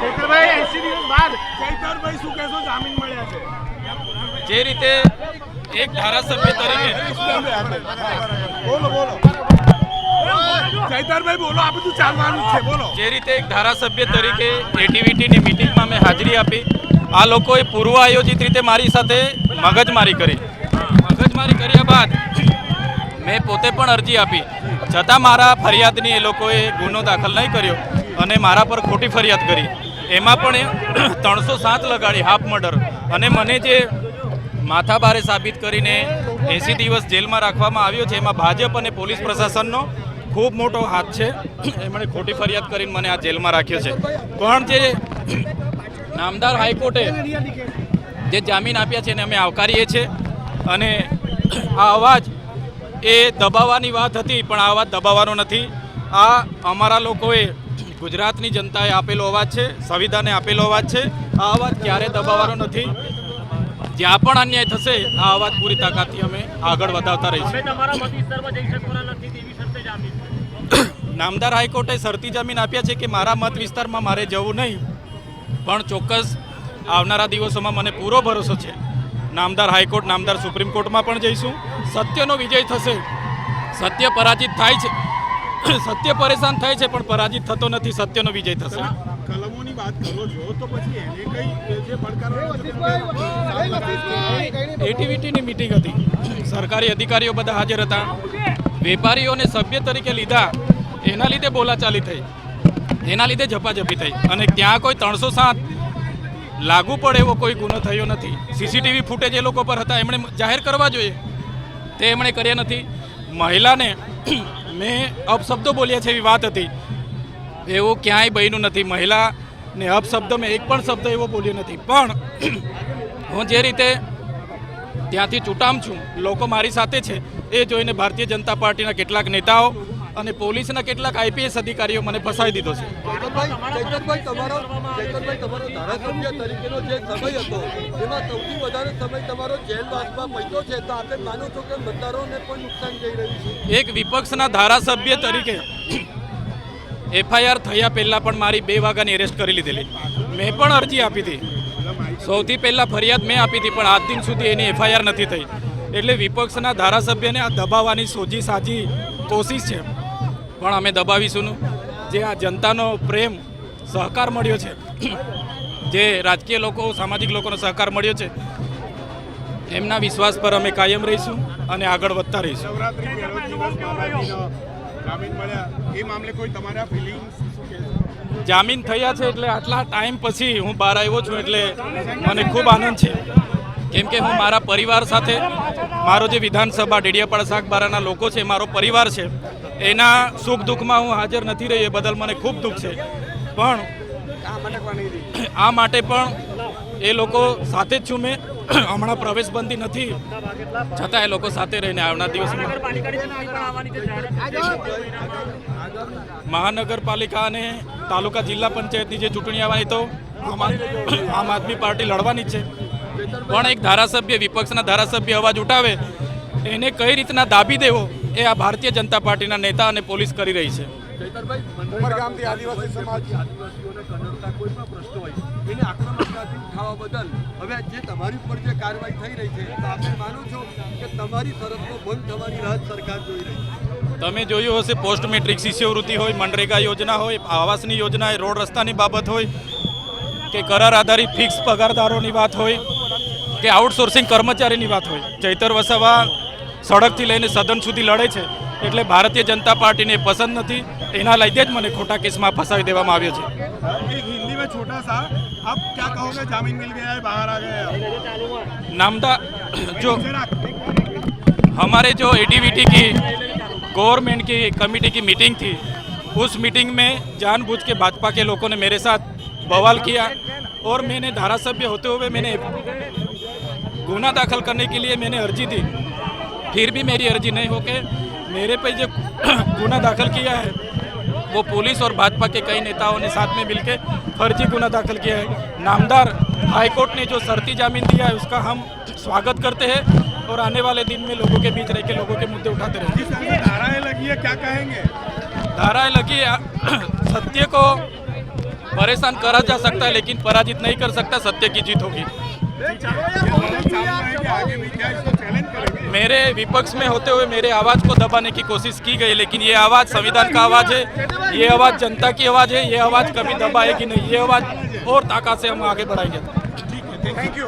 ચૈતરભાઈ એસી દિવસ બાદ ચૈતરભાઈ શું કહેશો? જામીન મળ્યા છે. જે રીતે એક ધારાસભ્ય તરીકે બોલો બોલો ચૈતરભાઈ બોલો આ બધું ચાલવાનું છે બોલો. જે રીતે એક ધારાસભ્ય તરીકે એટીવીટીની મિટિંગમાં મેં હાજરી આપી. આ લોકોએ પૂર્વ આયોજિત રીતે મારી સાથે મગજમારી કરી. મગજમારી કર્યા બાદ મેં પોતે પણ અરજી આપી. છતાં મારા ફરિયાદની એ લોકોએ ગુનો દાખલ નહીં કર્યો અને મારા પર ખોટી ફરિયાદ કરી. એમાં પણ ત્રણસો સાત લગાડી હાફ મર્ડર. અને મને જે માથાભારે સાબિત કરીને એંસી દિવસ જેલમાં રાખવામાં આવ્યો છે, એમાં ભાજપ અને પોલીસ પ્રશાસનનો ખૂબ મોટો હાથ છે. એમણે ખોટી ફરિયાદ કરીને મને આ જેલમાં રાખ્યો છે. પણ જે નામદાર હાઈકોર્ટે જે જામીન આપ્યા છે એને અમે આવકારીએ છીએ. અને આ અવાજ એ દબાવવાની વાત હતી પણ આ વાત દબાવવાનો નથી. આ અમારા લોકોએ ગુજરાતની જનતાએ આપેલો અવાજ છે સંવિધાને આપેલો અવાજ છે. આ અવાજ ક્યારે દબાવવાનો નથી? જ્યાં પણ અન્યાય થશે આ અવાજ પૂરી તાકાતથી અમે આગળ વધાવતા રહીશું. નામદાર હાઈકોર્ટે શરતી જામીન આપ્યા છે કે મારા મત વિસ્તારમાં મારે જવું નહીં પણ ચોક્કસ આવનારા દિવસોમાં મને પૂરો ભરોસો છે. નામદાર હાઈકોર્ટ નામદાર સુપ્રીમ કોર્ટમાં પણ જઈશું. સત્યનો વિજય થશે. સત્ય પરાજિત થાય છે. સત્ય પરેશાન થાય છે પણ પરાજિત થતો નથી સત્યનો વિજય થશે. કલમોની વાત કરો છો તો પછી એને કઈ જે પડકારો એટીવીટીની મિટિંગ હતી. સરકારી અધિકારીઓ બધા હાજર હતા. વેપારીઓને સભ્ય તરીકે લીધા. એના લીધે બોલાચાલી થઈ. એના લીધે ઝપાઝપી થઈ. અને ત્યાં કોઈ ત્રણસો સાત લાગુ પડે એવો કોઈ ગુનો થયો નથી. સીસીટીવી ફૂટેજ એ લોકો પર હતા. એમણે જાહેર કરવા જોઈએ. તે એમણે કર્યા નથી. મહિલાને મેં અપશબ્દો બોલ્યા છે એવી વાત હતી. એવું ક્યાંય બન્યું નથી. મહિલાને અપશબ્દ મેં એક પણ શબ્દ એવો બોલ્યો નથી. પણ હું જે રીતે ત્યાંથી ચૂંટામ છું, લોકો મારી સાથે છે, એ જોઈને ભારતીય જનતા પાર્ટીના કેટલાક નેતાઓ અને પોલીસના કેટલાક આઈપીએસ અધિકારીઓ મને ફસાવી દીધો છે. ચૈતનભાઈ ચૈતનભાઈ તમારો ચૈતનભાઈ તમારો ધારાસભ્ય તરીકેનો જે સમય હતો એમાં સૌથી વધારે સમય તમારો જેલવાસમાં પૈસો છે. તો આપણે માનો છો કે મતદારોને પણ નુકસાન જઈ રહ્યું છે? એક વિપક્ષના ધારાસભ્ય તરીકે એફઆઈઆર થયા પહેલાં પણ મારી બે વાગ્યાની એરેસ્ટ કરી લીધેલી. મેં પણ અરજી આપી હતી. સૌથી પહેલાં ફરિયાદ મેં આપી હતી પણ આજ દિન સુધી એની એફઆઈઆર નથી થઈ. એટલે વિપક્ષના ધારાસભ્યને આ દબાવવાની સોજી સાજી કોશિશ છે. પણ અમે દબાવીશું. જે આ જનતાનો પ્રેમ સહકાર મળ્યો છે, જે રાજકીય લોકો, સામાજિક લોકોનો સહકાર મળ્યો છે, એમના વિશ્વાસ પર અમે કાયમ રહીશું અને આગળ વધતા રહીશું જામીન થયા છે એટલે આટલા ટાઈમ પછી હું બહાર આવ્યો છું એટલે મને ખૂબ આનંદ છે કેમ કે હું મારા પરિવાર સાથે, મારો જે વિધાનસભા, ડેડિયાપાડા શાકબારાના લોકો છે, મારો પરિવાર છે, એના સુખ દુઃખમાં હું હાજર નથી રહી, એ બદલ મને ખૂબ દુઃખ છે. પણ આ માટે પણ એ લોકો સાથે જ છું મેં. હમણાં પ્રવેશબંધી નથી. છતાં એ લોકો સાથે રહીને આવનાર દિવસમાં મહાનગરપાલિકા અને તાલુકા જિલ્લા પંચાયતની જે ચૂંટણી આવવાની, તો આમ આદમી પાર્ટી લડવાની જ છે. પણ એક ધારાસભ્ય વિપક્ષના ધારાસભ્ય અવાજ ઉઠાવે એને કઈ રીતના દાબી દેવો એ આ ભારતીય જનતા પાર્ટીના નેતા અને પોલીસ કરી રહી છે. ચૈતનભાઈ ઉમરગામથી આદિવાસી સમાજ. આદિવાસીઓને કનડતા કોઈ પણ પ્રશ્ન હોય એને આક્રમકતાથી ઉઠાવવા બદલ હવે જે તમારી ઉપર જે કાર્યવાહી થઈ રહી છે આપણે માનો છો કે તમારી શરતનો ભંગ થવાની રાહ સરકાર જોઈ રહી તમે જોયું હશે પોસ્ટ મેટ્રિક શિષ્યવૃત્તિ હોય મનરેગા યોજના હોય આવાસની યોજના હોય રોડ રસ્તાની બાબત હોય કે કરાર આધારિત ફિક્સ પગારદારોની વાત હોય કે આઉટસોર્સિંગ કર્મચારીની વાત હોય ચૈતર વસાવા સડકથી લઈને સદન સુધી લડે છે એટલે ભારતીય જનતા પાર્ટીને એ પસંદ નથી એના લીધે જ મને ખોટા કેસમાં ફસાવી દેવામાં આવ્યો છે एक हिंदी में छोटा सा आप क्या कहोगे जामीन मिल गया है बाहर आ गए आप? नामदा जो जरा हमारे जो एटीवीटी की गवर्नमेंट की कमेटी की मीटिंग थी उस मीटिंग में जानबूझ के भाजपा के लोगों ने मेरे साथ बवाल किया और मैंने धारासभ्य होते हुए मैंने गुना दाखिल करने के लिए मैंने अर्जी दी। फिर भी मेरी अर्जी नहीं होके मेरे पे जो गुना दाखिल किया है वो पुलिस और भाजपा के कई नेताओं ने साथ में मिलकर फर्जी गुना दाखिल किया है। नामदार हाईकोर्ट ने जो शर्ती जामीन दिया है उसका हम स्वागत करते हैं और आने वाले दिन में लोगों के बीच रह के लोगों के मुद्दे उठाते रहेंगे जिस धाराएँ लगी है क्या कहेंगे? धाराएँ लगी है, सत्य को परेशान करा जा सकता है लेकिन पराजित नहीं कर सकता सत्य की जीत होगी। ये लड़त सामने है कि आगे भी क्या इसको चैलेंज करेंगे मेरे विपक्ष में होते हुए मेरे आवाज को दबाने की कोशिश की गई लेकिन ये आवाज संविधान का आवाज है ये आवाज जनता की आवाज है ये आवाज कभी दबाएगी नहीं ये आवाज और ताकत से हम आगे बढ़ाएंगे थैंक यू